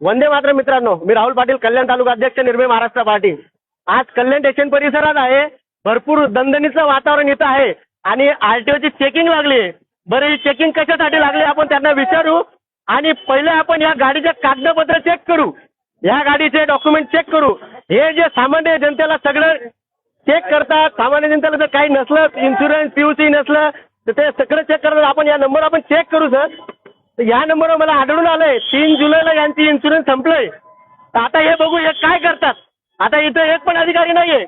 वंदे मात्र मित्रांनो मी राहुल पाटील कल्याण तालुका अध्यक्ष निर्मय महाराष्ट्र पार्टी. आज कल्याण स्टेशन परिसरात आहे. भरपूर दणदणीचं वातावरण इथं आहे. आणि आरटीओची चेकिंग लागली आहे. बरं ही चेकिंग कशासाठी लागली आपण त्यांना विचारू. आणि पहिले आपण या गाडीचे कागदपत्र चेक करू. या गाडीचे डॉक्युमेंट चेक करू. हे जे सामान्य जनतेला सगळं चेक करतात सामान्य जनतेला जर काही नसलं इन्शुरन्स पीयूसी नसलं तर ते सगळं चेक करतात. आपण या नंबर आपण चेक करू सर तर या नंबरवर मला आढळून आलंय तीन जुलैला यांची इन्शुरन्स संपलंय. तर आता हे बघू हे काय करतात? आता इथं एक पण अधिकारी नाहीये.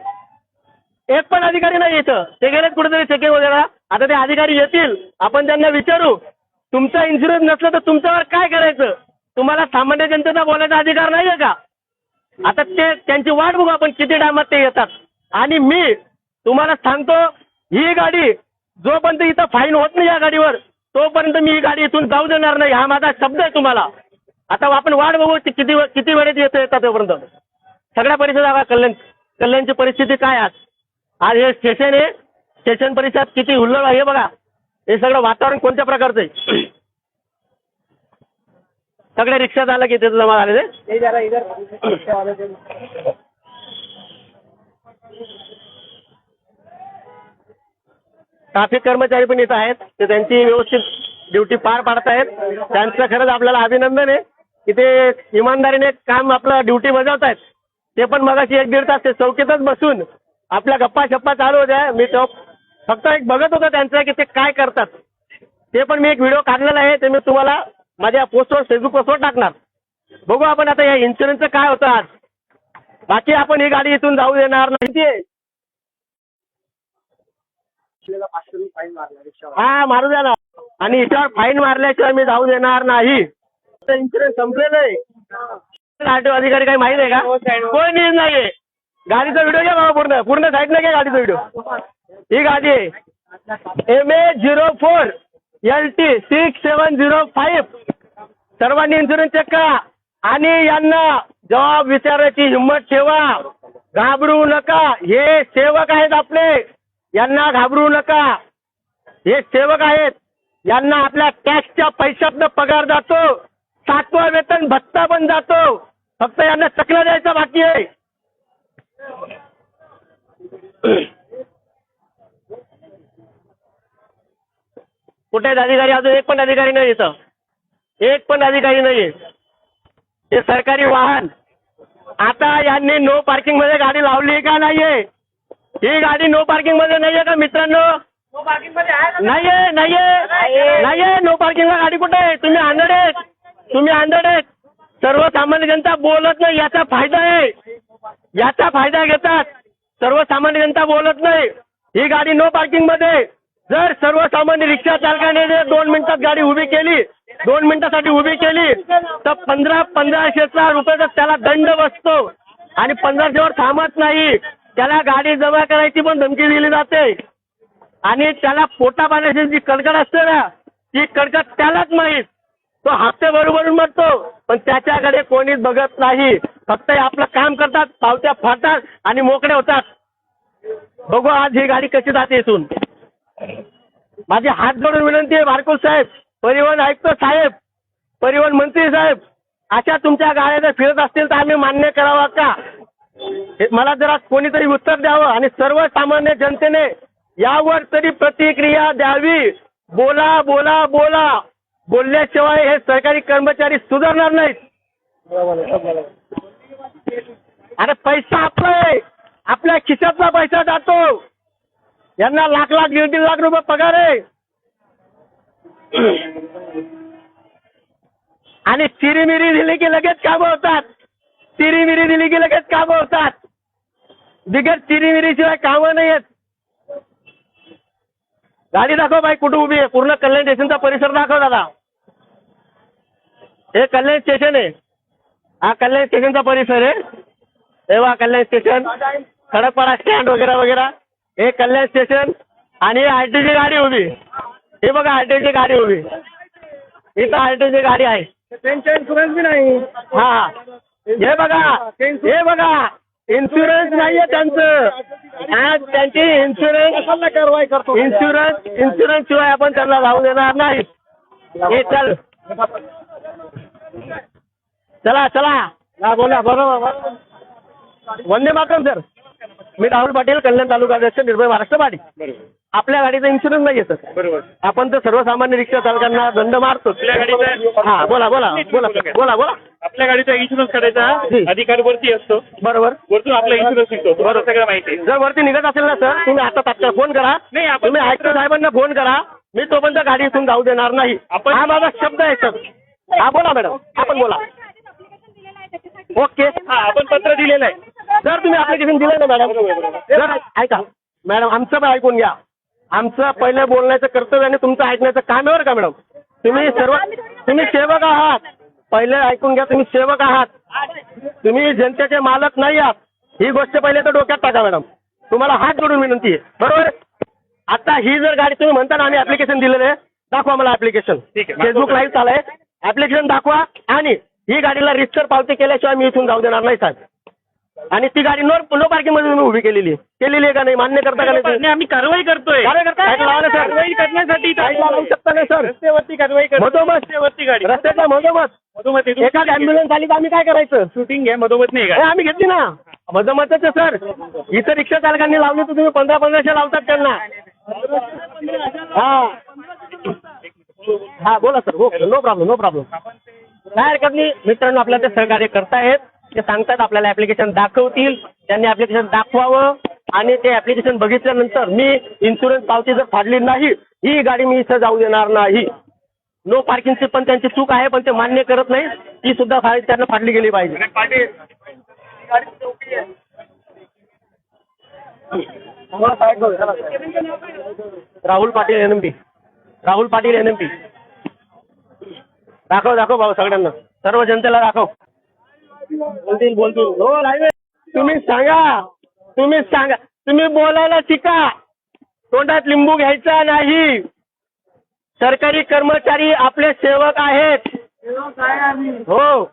एक पण अधिकारी नाही इथं. ते गेलेत कुठेतरी चेकिंग वगैरे. आता ते अधिकारी येतील. आपण त्यांना विचारू. तुमचा इन्शुरन्स नसलं तर तुमच्यावर काय करायचं? तुम्हाला सामान्य जनतेचा बोलायचा अधिकार नाहीये का? आता ते त्यांची वाट बघू आपण किती टायमात ते येतात. आणि मी तुम्हाला सांगतो ही गाडी जोपर्यंत इथं फाईन होत नाही या गाडीवर तोपर्यंत मी ही गाडी इथून जाऊ देणार नाही हा माझा शब्द आहे तुम्हाला. आता आपण वाट बघू ती किती वे- किती वेळेत येतं येतात तोपर्यंत. सगळ्या परिसरात कल्याण कल्याणची परिस्थिती काय आज? आज हे स्टेशन आहे स्टेशन परिसरात किती हुल्लड आहे हे बघा. हे सगळं वातावरण कोणत्या प्रकारचं आहे? सगळे रिक्षा झालं की तिथं जमा झालेले. ट्रॅफिक कर्मचारी पण इथं आहेत. ते त्यांची व्यवस्थित ड्युटी पार पाडत आहेत त्यांचं खरंच आपल्याला अभिनंदन आहे की ते इमानदारीने काम आपलं ड्युटी बजावत आहेत ते पण मगाशी एक दीड तास ते चौकीतच बसून आपल्या गप्पा शप्पा चालू होत्या. मी तो फक्त एक बघत होतो त्यांचं की ते काय करतात. ते पण मी एक व्हिडिओ काढलेला आहे. ते मी तुम्हाला माझ्या पोस्टवर फेसबुक पोस्टवर टाकणार. बघू आपण आता या इन्शुरन्सचं काय होतं आज. बाकी आपण ही गाडी इथून जाऊ देणार नाही. हा मारू द्या ना. आणि याच्यावर फाईन मारल्याशिवाय मी जाऊ देणार नाही. इन्शुरन्स संपलेलं आहे. आरटीओ अधिकारी काही माहिती आहे का? कोणीच नाहीये. गाडीचा व्हिडिओ घ्या बाबा पूर्ण. पूर्ण साईड घ्या गाडीचा व्हिडिओ ही गाडी आहे. M A zero four L T six seven zero five सर्वांनी इन्शुरन्स चेक करा. आणि यांना जबाब विचारायची हिंमत ठेवा. घाबरू नका. हे सेवक आहेत आपले. यांना घाबरू नका. हे सेवक आहेत. यांना आपल्या टॅक्सच्या पैशातनं पगार जातो. सातवा वेतन भत्ता पण जातो. फक्त यांना चकला द्यायचा बाकी आहे. कुठे अधिकारी? अजून एक पण अधिकारी नाही इथं. एक पण अधिकारी नाही हे सरकारी वाहन. आता यांनी नो पार्किंगमध्ये गाडी लावली का नाहीये? ही गाडी नो पार्किंगमध्ये नाहीये का मित्रांनो? नाहीये नाहीये. नाहीये. नो पार्किंगला गाडी कुठे आहे? तुम्ही आंधळे आहेत. तुम्ही आंधळे आहेत. सर्वसामान्य जनता बोलत नाही याचा फायदा आहे. याचा फायदा घेतात. सर्वसामान्य जनता बोलत नाही. ही गाडी नो पार्किंगमध्ये. जर सर्वसामान्य रिक्षा चालकाने जर दोन मिनिटात गाडी उभी केली दोन मिनिटासाठी उभी केली तर पंधरा पंधराशेचा रुपयाचा त्याला दंड बसतो. आणि पंधराशेवर थांबत नाही. त्याला गाडी जमा करायची पण धमकी दिली जाते. आणि त्याला पोटा पाण्याची जी कडकड असते ना ती कडकड त्यालाच माहीत. तो हप्ते बरोबर मरतो. पण त्याच्याकडे कोणीच बघत नाही. फक्त आपलं काम करतात पावत्या फाडतात आणि मोकळे होतात. बघू आज ही गाडी कशी जाते इथून. माझी हात जोडून विनंती आहे बारकोल साहेब. परिवहन आयुक्त साहेब परिवहन मंत्री साहेब अशा तुमच्या गाड्या जर फिरत असतील तर आम्ही मान्य करावा का? मला जरा कोणीतरी उत्तर द्यावं आणि सर्वसामान्य जनतेने यावर तरी प्रतिक्रिया द्यावी. बोला बोला बोला. बोलल्याशिवाय हे सरकारी कर्मचारी सुधारणार नाहीत. अरे पैसा आपला आहे आपल्या खिशातला पैसा जातो. यांना लाख लाख दीड दीड लाख रुपये पगार आहे. आणि चिरीमिरी दिली की लगेच कामं होतात. चिरीमिरी दिली की लगेच कामं होतात. बिगर चिरीमिरी शिवाय कामं नाही आहेत. गाडी दाखव बाई कुठं उभी आहे? पूर्ण कल्याण स्टेशनचा परिसर दाखव दादा. हे कल्याण स्टेशन आहे. हा कल्याण स्टेशनचा परिसर आहे. हे बघा कल्याण स्टेशन. खडकपाडा स्टँड वगैरे वगैरे. हे कल्याण स्टेशन आणि आरटीची गाडी उभी. हे बघा आरटीची गाडी उभी. इथं आरटीची गाडी आहे. त्यांचा इन्शुरन्स बी नाही. हा. हे बघा हे बघा इन्शुरन्स नाहीये त्यांचं. आज त्यांची इन्शुरन्स कारवाई करतो? इन्शुरन्स इन्शुरन्स शिवाय आपण त्यांना जाऊ देणार नाही. हे चल. चला चला. हा बोला बरोबर वंदे मातरम सर. मी राहुल पाटील कल्याण तालुका अध्यक्ष निर्भय महाराष्ट्र बरोबर. आपल्या गाडीचा इन्शुरन्स नाही सर. बरोबर. आपण तर सर्वसामान्य रिक्षा चालकांना दंड मारतो आपल्या गाडीचा हा बोला बोला बोला बोला बोला. आपल्या गाडीचा इन्शुरन्स काढायचा. अधिकार वरती असतो. बरोबर. वरतून आपला इन्शुरन्स निघतो. तुम्हाला सगळं माहिती आहे. जर वरती निघत असेल ना सर तुम्ही आता तात्काळ फोन करा. नाही, आपण- तुम्ही आयुक्त साहेबांना फोन करा. मी तोपर्यंत गाडी इथून जाऊ देणार नाही. आपण- हा माझा शब्द आहे सर. हा बोला मॅडम. आपण बोला. ओके. हा आपण पत्र दिलेलं आहे. सर तुम्ही ऍप्लिकेशन दिलं ना मॅडम. सर ऐका. मॅडम आमचं पण ऐकून घ्या. आमचं पहिले बोलण्याचं कर्तव्य आणि तुमचं ऐकण्याचं काम आहे बरं का मॅडम? तुम्ही सर्व तुम्ही सेवक आहात. पहिले ऐकून घ्या तुम्ही सेवक आहात. तुम्ही जनतेचे मालक नाही आहात. ही गोष्ट पहिले तर डोक्यात टाका मॅडम. तुम्हाला हात जोडून विनंती आहे. बरोबर? आता ही जर गाडी तुम्ही म्हणता ना आम्ही ऍप्लिकेशन दिलेलं आहे दाखवा मला ऍप्लिकेशन आहे. फेसबुक लाईव्ह चालय ऍप्लिकेशन दाखवा आणि ही गाडीला रिस्टर पावती केल्याशिवाय मी इथून जाऊ देणार नाही साहेब. आणि ती गाडी नो नो पार्किंगमध्ये तुम्ही उभी केलेली आहे. केलेली आहे का नाही? मान्य करता का नाही तुम्ही? आम्ही कारवाई करतोय. कारवाई लावा ना. कारवाई करण्यासाठी साईडला लावू शकता ना सर रस्त्यावरती कारवाई करतो मधोमध. रस्त्यावरती गाडी. रस्त्याच्या मधोमध. मधोमध. इथून एखादी अँब्युलन्स आली तर आम्ही काय करायचं? शूटिंग घ्या मधोमध नाही गाडी. आम्ही घेतली ना. मधोमधच आहे, सर. इथं रिक्षा चालकांनी लावली तर तुम्ही पंधरा पंधराशे लावतात त्यांना. हा. हा बोला सर. हो नो प्रॉब्लेम नो प्रॉब्लेम काय हरकत नाही. मित्रांनो आपल्याला ते सहकार्य करतायत ते सांगतात आपल्याला ऍप्लिकेशन दाखवतील. त्यांनी ऍप्लिकेशन दाखवावं आणि ते ऍप्लिकेशन बघितल्यानंतर मी इन्शुरन्स पावती जर फाडली नाही ही गाडी मी इथं जाऊ देणार नाही. नो पार्किंगची पण त्यांची चूक आहे पण ते मान्य करत नाही. ती सुद्धा फा- त्यांना फाडली गेली पाहिजे. Patil Rahul Patil N M P. Rahul Patil N M P. दाखव दाखव भाऊ सगळ्यांना. सर्व जनतेला दाखव. बोलतील बोलतील. हो लाईव्ह तुम्ही सांगा. तुम्ही सांगा. तुम्ही बोलायला शिका. तोंडात लिंबू घ्यायचा नाही. सरकारी कर्मचारी आपले सेवक आहेत. हो.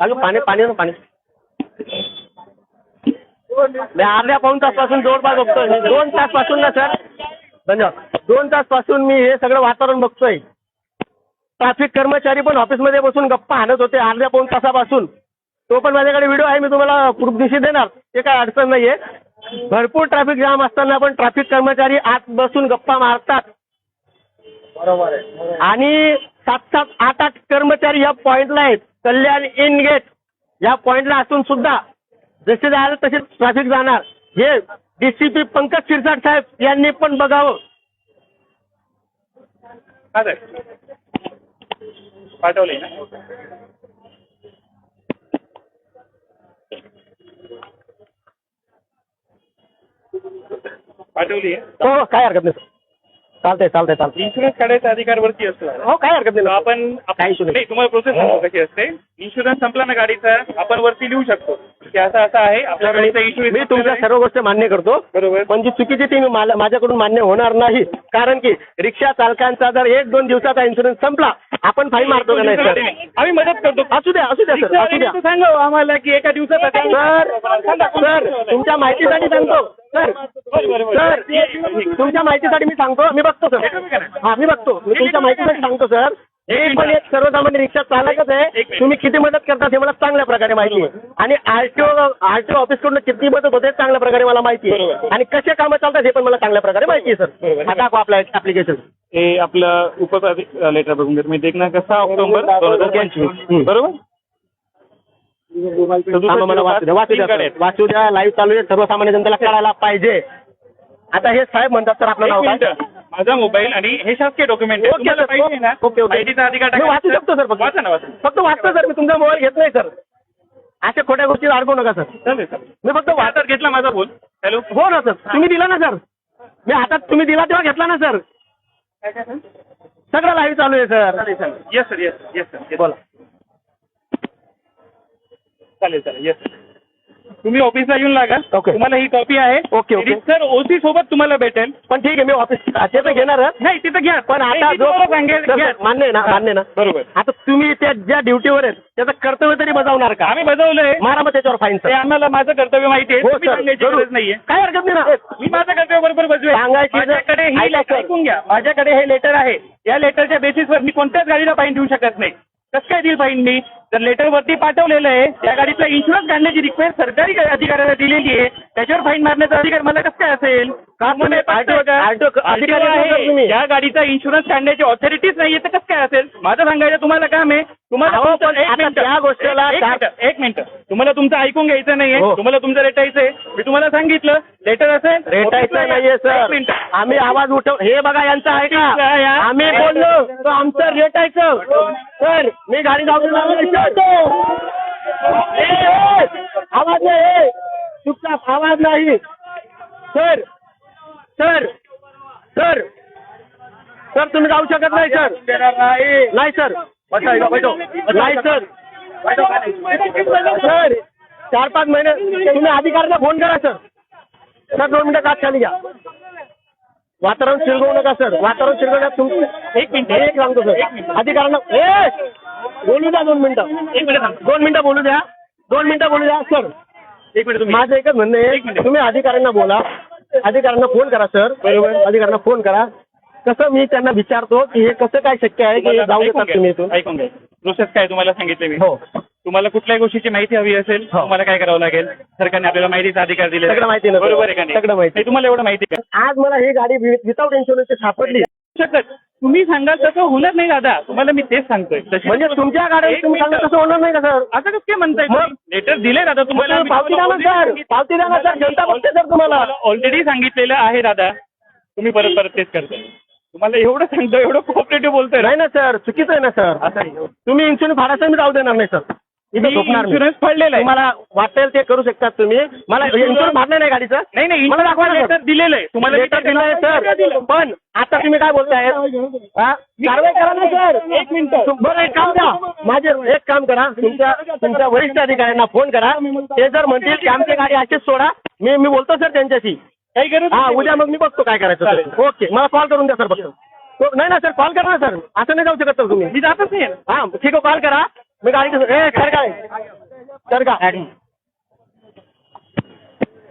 अगं पाणी पाणी ना पाणी. अर्ध्या पाऊन तासपासून जवळपास बघतोय दोन तासपासून ना सर. धन्यवाद. दोन तासपासून मी हे सगळं वातावरण बघतोय. ट्रॅफिक कर्मचारी पण ऑफिसमध्ये बसून गप्पा हाणत होते अर्ध्या पाऊन तासापासून. तो पण माझ्याकडे व्हिडिओ आहे मी तुम्हाला प्रूफ दिशी देणार. ते काय अडचण नाहीये. भरपूर ट्रॅफिक जाम असताना पण ट्रॅफिक कर्मचारी आत बसून गप्पा मारतात. बरोबर आहे आणि सात सात आठ आठ कर्मचारी या पॉइंटला आहेत. कल्याण इन गेट या पॉइंटला असून सुद्धा जसे जायला तसे ट्रॅफिक जाणार. हे डीसीपी पंकज शिरसाट साहेब यांनी पण बघावं. पाठवले ना? पाठवली हो काय हरकत नाही चालतंय चालतंय चालतंय. इन्शुरन्स काढायचा अधिकार वरती असतो. हो काय हरकत नाही आपण काही आपण issue नाही. नाही तुम्हाला प्रोसेस सांगतो कशी असते. इन्शुरन्स संपला ना गाडीचा आपण वरती लिहू शकतो. की असं असं आहे आपल्या गाडीचा इन्शुरन्स मी तुमच्या सर्व गोष्टी मान्य करतो. बरोबर. पण जी चुकीची ती मला- माझ्याकडून मान्य होणार नाही. कारण की रिक्षा चालकांचा जर एक दोन दिवसाचा इन्शुरन्स संपला आपण फाईन मारतो का नाही सर? आम्ही मदत करतो. असू द्या असू द्या सर असू द्या. सांगा आम्हाला की एका दिवसात सर सर तुमच्या माहितीसाठी सांगतो. सर सर तुमच्या माहितीसाठी मी सांगतो. मी बघतो सर. हा मी बघतो. मी तुमच्या माहितीसाठी सांगतो सर. हे पण एक सर्वसामान्य रिक्षा चालकच आहे. तुम्ही किती मदत करता हे मला चांगल्या प्रकारे माहिती आहे. आणि आरटीओ आरटीओ ऑफिसकडून किती मदत होते चांगल्या प्रकारे मला माहिती आहे. आणि कसे कामं चालतात हे पण मला चांगल्या प्रकारे माहिती आहे सर. हा दाखवा आपलं ऍप्लिकेशन हे आपलं उपप्राधिक लेटर बघून घेतो मी दिनांक सहा ऑक्टोबर दोन हजार पंचवीस. बरोबर. वाचू द्या लाईव्ह चालू आहे. सर्वसामान्य जनतेला कळायला पाहिजे. आता हे साहेब म्हणतात सर आपलं नाव काय. माझा मोबाईल आणि हे शासकीय डॉक्युमेंट आहे. ओके तुम्हाला सर. पाहिजे ना ओके अधिकार मी वाचू शकतो सर फक्त. वाचा ना वाचा फक्त वाचतो सर मी तुमचा मोबाईल घेत नाही सर. अशा खोट्या गोष्टी अडकू नका सर. चालेल सर मी फक्त वाच हातात घेतला माझा फोन हॅलो. हो ना सर. तुम्ही दिला ना सर. मी हातात तुम्ही दिला तेव्हा घेतला ना सर. सगळं लाईव्ह चालू आहे sir. Yes sir yes yes sir बोला. चालेल चालेल. येस तुम्ही ऑफिसला येऊन लागा. ओके. तुम्हाला ही कॉपी आहे. Okay, okay. सर ओसी सोबत तुम्हाला भेटेल. पण ठीक आहे मी ऑफिस ते तर घेणार नाही तिथं घ्या. पण आता जो सांगेल सर, घ्या. सर, मान्य आहे ना मान्य आहे ना. बरोबर. आता तुम्ही त्या ज्या ड्युटीवर आहेत त्याचं कर्तव्य तरी बजावणार का? आम्ही बजावलंय. मारा मग त्याच्यावर फाईन ते सर आम्हाला माझं कर्तव्य माहिती आहे. हो तुम्ही सर सांगायची जरूर. गरज नाहीये. काय हरकत नाही ना. मी माझं कर्तव्य बरोबर बजवेल सांगायची जर- माझ्याकडे ही ऐका सर. ऐकून घ्या. माझ्याकडे हे लेटर आहे. या लेटरच्या बेसिसवर मी कोणत्याच गाडीला फाईन देऊ शकत नाही. कसं काय देईल फाईन मी? जर लेटर वरती पाठवलेलं आहे त्या गाडीचा इन्शुरन्स काढण्याची रिक्वेस्ट सरकारी अधिकाऱ्याला दिलेली आहे त्याच्यावर फाईन मारण्याचा अधिकार मला कसं काय असेल का तुम्ही. आहे. या गाडीचा इन्शुरन्स काढण्याची ऑथॉरिटीच नाहीये तर कसं काय असेल माझं सांगायचं तुम्हाला काम आहे तुम्हाला अहो, तुमचं- पण एक आता मिनिटं. त्या गोष्टीला एक मिनिटं, एक मिनिट. तुम्हाला तुमचं ऐकून घ्यायचं नाहीये. हो. तुम्हाला तुमचं रेटायचंय मी तुम्हाला सांगितलं लेटर असेल रेटायचं नाहीये सर आम्ही आवाज उठव हे बघा यांचं आहे का. आम्ही बोललो तो आमचं रेटायचं सर मी गाडी जाऊन आवाज नाही चुपचाप आवाज नाही. सर सर सर सर तुम्ही जाऊ शकत नाही सर नाही. सर नाही सर सर चार पाच महिने तुम्ही अधिकाऱ्यांना फोन करा सर. सर दोन मिनिटं कात खाली घ्या. वातावरण शिरगवू नका सर. वातावरण शिरगवण्यात तुमचं एक मिनिट. एक सांगतो सर. अधिकाऱ्यांना ए बोलू द्या दोन मिनिटं. एक मिनिट. दोन मिनिटं बोलू द्या. दोन मिनिटं बोलू द्या सर. एक मिनिट माझं एकच म्हणणं आहे. तुम्ही अधिकाऱ्यांना बोला. अधिकाऱ्यांना फोन करा सर. बरोबर. अधिकाऱ्यांना फोन करा. कसं मी त्यांना विचारतो की हे कसं काय शक्य आहे की जाऊ ऐकून देतात तुम्ही. इथून? ऐकून घ्या. प्रोसेस काय तुम्हाला सांगितले मी? हो. तुम्हाला कुठल्याही गोष्टीची माहिती हवी असेल हो. तुम्हाला काय करावं लागेल? सरकारने आपल्याला माहितीचा अधिकार दिले सगळं माहिती नव्हतं. बरोबर आहे का नाही? सगळं माहिती. नाही, तुम्हाला एवढं माहिती का? आज मला ही गाडी विदाऊट इन्शुरन्सची सापडली. शकत. तुम्ही सांगाल तसं होणार नाही दादा. तुम्हाला मी तेच सांगतोय. तशी- म्हणजे तुमच्या गाड्या एक तुम्ही सांगा मिनिटं. तसं होणार नाही का सर? असं कसं काय म्हणताय मग? लेटर दिले दादा तुम्हाला तुम्ही पावती द्या ना सर. पावती द्या ना सर. जनता बघते सर तुम्हाला. ऑलरेडी सांगितलेलं आहे दादा. तुम्ही परत परत तेच करताय. तुम्हाला एवढं सांगतो एवढं कोऑपरेटिव्ह बोलतोय ना. नाही ना सर चुकीचं आहे ना सर. असं आहे. तुम्ही इन्शुरन्स फाडायचं मी जाऊ देणार नाही सर. मी. इन्शुरन्स फाडलेला आहे. तुम्हाला वाटेल ते करू शकतात तुम्ही. मला इन्शुरन्स फाडलं नाही गाडीचं. नाही नाही मला दाखवा ना सर. लेटर दिलेलं आहे. तुम्हाला लेटर दिलंय सर. पण आता तुम्ही काय बोलताय? हा? कारवाई करा ना सर. एक मिनिट. बरं एक काम द्या माझे एक काम करा. तुमच्या तुमच्या वरिष्ठ अधिकाऱ्यांना फोन करा. ते जर म्हणतील की आमची गाडी अशीच सोडा. मी मी बोलतो सर त्यांच्याशी. काही गरज हा नाही. उद्या मग मी बघतो काय करायचं चालेल. ओके मला कॉल करून द्या सर फक्त. हो, नाही ना सर कॉल करा ना सर. असं नाही जाऊ शकत सर तुम्ही. मी जातच नाही. हा ठीक आहे कॉल करा. मी गाडी ए सर काय? सर का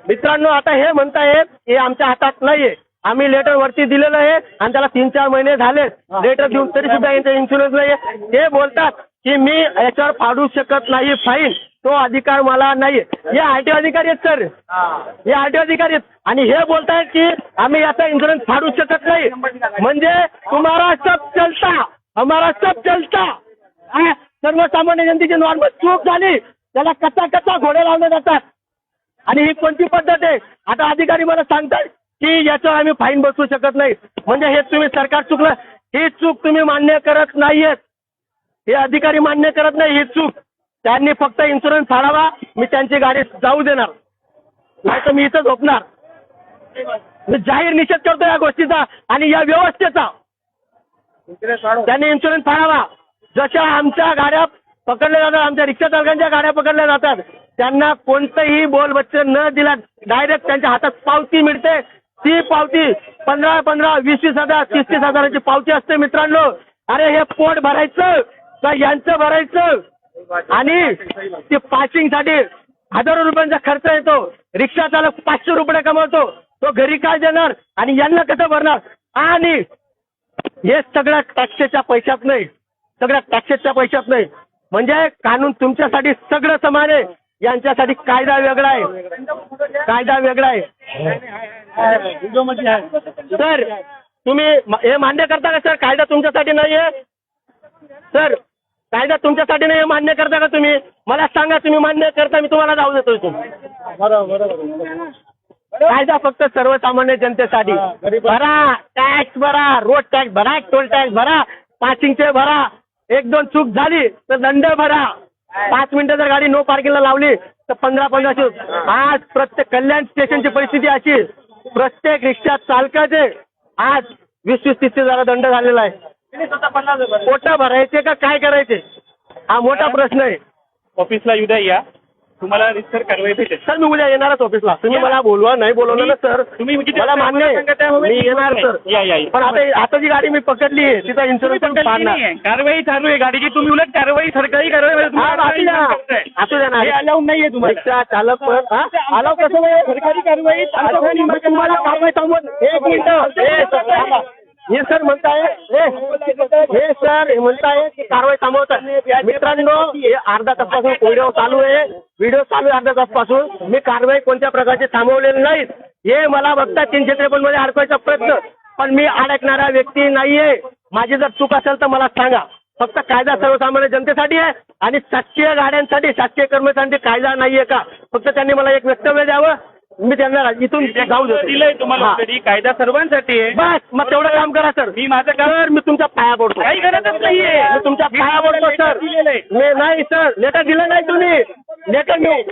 मित्रांनो आता हे म्हणतायत हे आमच्या हातात नाहीये. आम्ही लेटर वरती दिलेलं आहे आणि त्याला तीन चार महिने झाले लेटर देऊन तरी सुद्धा यांचा इन्शुरन्स नाहीये. ते बोलतात की मी याच्यावर फाडू शकत नाही फाईन तो अधिकार मला नाही. हे आरटीओ अधिकारी आहेत सर. हे. आरटीओ अधिकारी आहेत. आणि हे बोलतायत की आम्ही याचा इन्शुरन्स फाडू शकत नाही. म्हणजे तुम्हाला सब चलता. हमारा सब चलता. हा, सर्वसामान्य जनतेची नॉर्मल चूक झाली. त्याला कच्चा कच्चा घोडे लावले जातात. आणि ही कोणती पद्धत आहे? आता अधिकारी मला सांगतात की याच्यावर आम्ही फाईन बसवू शकत नाही. म्हणजे हे तुम्ही सरकार चुकलं. ही चूक तुम्ही मान्य करत नाहीयेत. हे अधिकारी मान्य करत नाही ही चूक. त्यांनी फक्त इन्शुरन्स फाडावा मी त्यांची गाडी जाऊ देणार. नाही तर मी इथं झोपणार. मी जाहीर निषेध करतो या गोष्टीचा आणि या व्यवस्थेचा. त्यांनी इन्शुरन्स फाडावा जशा आमच्या गाड्या पकडल्या जातात आमच्या रिक्षा चालकांच्या गाड्या पकडल्या जातात त्यांना कोणतंही बोलबच्च न दिला डायरेक्ट त्यांच्या हातात पावती मिळते. ती पावती पंधरा पंधरा वीस वीस हजार तीस तीस हजाराची पावती असते मित्रांनो. अरे हे पोट भरायचं का यांचं भरायचं? आणि ते पासिंगसाठी हजारो रुपयांचा खर्च येतो. रिक्षा चालक पाचशे रुपये कमवतो. तो घरी काय देणार आणि यांना कसं भरणार? आणि हे सगळ्या टॅक्सेच्या पैशात नाही. सगळ्या टॅक्सेच्या पैशात नाही. म्हणजे कानून तुमच्यासाठी सगळं समान आहे. यांच्यासाठी कायदा वेगळा आहे. कायदा वेगळा आहे. सर तुम्ही हे मान्य करता का सर? कायदा तुमच्यासाठी नाही आहे सर कायदा तुमच्यासाठी नाही मान्य करता का तुम्ही? मला सांगा तुम्ही मान्य करता मी तुम्हाला जाऊ देतो इथून. कायदा फक्त सर्वसामान्य जनतेसाठी. भरा टॅक्स भरा रोड टॅक्स भरा टोल टॅक्स भरा पासिंगचे भरा. एक दोन चूक झाली तर दंड भरा. पाच मिनिटं जर गाडी नो पार्किंगला लावली तर पंधरा पंधराशे आज प्रत्येक कल्याण स्टेशनची परिस्थिती अशी. प्रत्येक रिक्षा चालकाचे आज वीस वीस तीस तीस हजार दंड झालेला आहे. पोटा भरायचे का काय करायचे? हा मोठा प्रश्न आहे. ऑफिसला उद्या या. तुम्हाला रितसर कारवाई भेटेल. सर मी उद्या येणारच ऑफिसला. तुम्ही मला बोलवा नाही बोलवलं ना सर. तुम्ही किती मला मान्य आहे. मी येणार सर. या या या. पण आता आता जी गाडी मी पकडली आहे तिचा इन्शुरन्स पण पाडणार. कारवाई चालू आहे गाडीची. तुम्ही उलट कारवाई सरकारी कारवाई असू द्या ना. अलाउड नाहीये तुम्हाला. चालक पण? आला कसं? सरकारी कारवाई तुम्हाला कारवाई थांबवत एक मिनिट. हे सर म्हणताय हे सर म्हणताय की कारवाई थांबवतात. मित्रांनो हे अर्धा तासपासून व्हिडिओ चालू आहे. व्हिडिओ चालू आहे अर्धा तासपासून. मी कारवाई कोणत्या प्रकारची थांबवलेली नाही हे मला बघता तीनशे त्रेपन्नमध्ये अडकवायचा प्रयत्न. पण मी अडकणारा व्यक्ती नाहीये. माझी जर चूक असेल तर मला सांगा. फक्त कायदा सर्वसामान्य जनतेसाठी आहे आणि शासकीय गाड्यांसाठी शासकीय कर्मचाऱ्यांसाठी कायदा नाहीये का? फक्त त्यांनी मला एक वक्तव्य द्यावं. मी त्यांना इथून जाऊ देतो. दिलंय तुम्हाला हा. कायदा सर्वांसाठी आहे. बस मग तेवढं काम करा सर. मी माझं काम सर मी तुमच्या पाया पडतो. काही गरजच नाहीये. मी तुमच्या पाया पडतो सर. मी नाही सर. लेटर दिलं नाही तुम्ही. लेटर मी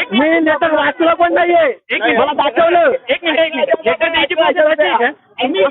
एक मी लेटर वाचलं पण नाहीये. एक मिनिट. मला दाखवलं. एक मिनिट एक मिनिट. लेटर द्यायची प्रोसेस अशी आहे का? मी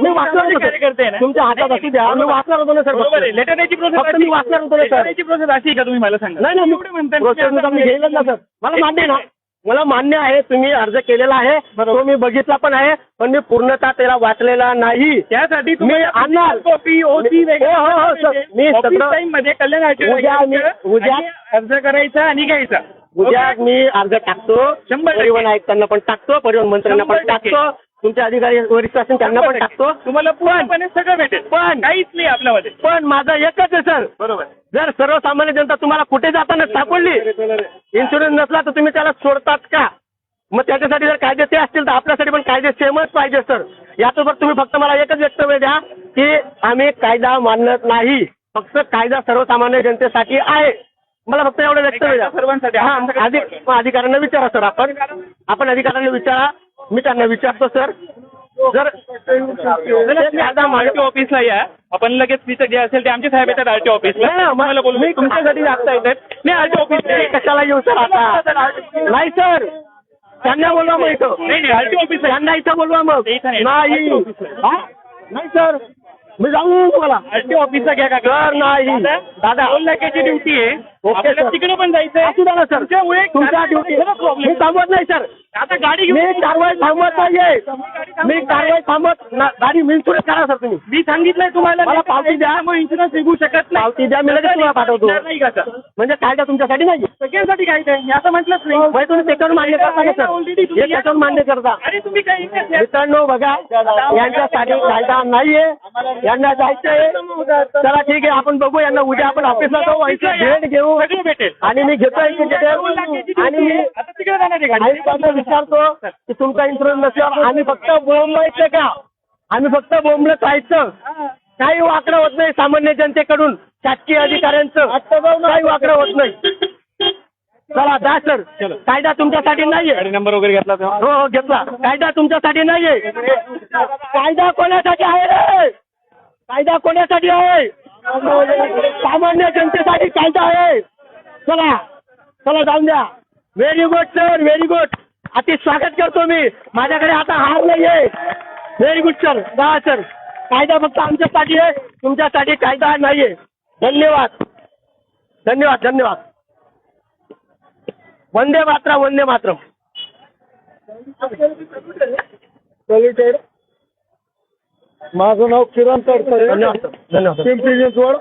मी वाचणार होतो कार्यकर्ते आहे सर. ना? तुमच्या हातात असू द्या. मी वाचणार होतो ना सर बरोबर आहे. फक्त. लेटर द्यायची प्रोसेस फक्त मी वाचणार होतो ना, सर. प्रोसेस अशी आहे का तुम्ही मला सांगा? नाही नाही एवढे म्हणताय मी प्रोसेस नुसार मी घेईलच ना सर. मला मान्य आहे ना. मला मान्य आहे तुम्ही अर्ज केलेला आहे तो मी बघितला पण आहे पण मी पूर्णतः त्याला वाचलेला नाही त्यासाठी मी आणणार. कॉपी ओसी हो, हो, हो. मी सगळं- टाइममध्ये कल्याण उद्या मी- उद्या- अर्ज करायचा आणि घ्यायचा उद्या? मी अर्ज टाकतो शंभर. परिवहन आयुक्तांना पण टाकतो परिवहन मंत्र्यांना पण. टाकतो तुमच्या अधिकारी वरिष्ठ असेल त्यांना पण टाकतो. तुम्हाला पूर्णपणे सगळं भेटेल. पण- काहीच नाही आपल्यामध्ये. पण माझं एकच आहे सर. बरोबर. जर सर्वसामान्य जनता तुम्हाला कुठे जाताना सापडली इन्शुरन्स नसला तर तुम्ही त्याला सोडतात का? मग त्याच्यासाठी जर कायदे ते असतील तर आपल्यासाठी पण कायदे सेमच पाहिजे सर. याचबरोबर तुम्ही फक्त मला एकच वक्तव्य द्या की आम्ही कायदा मानत नाही. फक्त कायदा सर्वसामान्य जनतेसाठी आहे. मला फक्त एवढं वक्तव्य द्या. सर्वांसाठी. हा अधिक अधिकाऱ्यांना विचारा सर आपण. आपण अधिकाऱ्यांना विचारा. मी त्यांना विचारतो सर. जर ते कायदा मानत आरटीओ ऑफिसला या. आपण लगेच तिथं जे असेल ते आमचे साहेब येतात आरटीओ ऑफिसला मला बोलू मी तुमच्यासाठी जागता येतात. नाही आरटीओ ऑफिसला मी कशाला येऊ सर आता? नाही सर. त्यांना बोलवा मग इथं. नाही नाही आरटीओ ऑफिसला त्यांना इथं बोलवा मग. नाही. नाही. सर. मी जाऊ तुम्हाला. आरटीओ ऑफिसला घ्या का? सर नाही. दादा नाक्याची ड्युटी आहे. ओके. तिकडे पण जायचंय. असू द्या ना सर. तुमच्या ड्युटी प्रॉब्लेम मी थांबवत नाही सर. आता गाडी घेऊन मी कारवाई थांबवत नाहीये. मी कारवाई थांबवत ना- गाडी इन्शुरन्स करा सर तुम्ही? मी सांगितलंय तुम्हाला मला पावती द्या. मग इन्शुरन्स निघू शकत नाही. पावती द्या मी लगेच तुम्हाला पाठवतो. निघणार नाही का सर? म्हणजे कायदा तुमच्यासाठी नाही सगळ्यांसाठी काय ते असं म्हटलंच नाही. म्हणजे तुम्ही त्याच्यावर मान्य करता का सर? Already तुम्ही हे त्याच्यावर मान्य करता. अरे तुम्ही काही मित्रांनो बघा यांच्यासाठी कायदा नाहीये. यांना जायचंय चला ठीक आहे आपण बघू. यांना उद्या आपण ऑफिसला जाऊ. इथे भेट घेऊ. भेटेल. आणि मी घेतो इथे detail. आणि मी आता तिकडे जाणार आहे गाडी आयुक्तांना विचारतो की तुमचा इन्शुरन्स नसल्यावर आम्ही फक्त बोंबलायचं का? आम्ही फक्त बोंबलत राहायचं काही वाकडं होत नाही सामान्य जनतेकडून शासकीय अधिकाऱ्यांचं. काही वाकडं होत नाही. चला जा सर कायदा तुमच्यासाठी नाहीये. नंबर वगैरे घेतला तेव्हा? हो हो घेतला. कायदा तुमच्यासाठी नाहीये. कायदा कोणासाठी आहे रे? कायदा कोणासाठी आहे? सामान्य जनतेसाठी कायदा आहे. चला चला जाऊन द्या. Very good sir very good अति स्वागत करतो मी माझ्याकडे आता हार नाहीये व्हेरी गुड सर जा सर कायदा फक्त आमच्यासाठी आहे तुमच्यासाठी कायदा नाहीये धन्यवाद धन्यवाद धन्यवाद वंदे मातरम वंदे मातरम माझं नाव किरण तडकरे धन्यवाद सर धन्यवाद सर. पिंपरी चिंचवड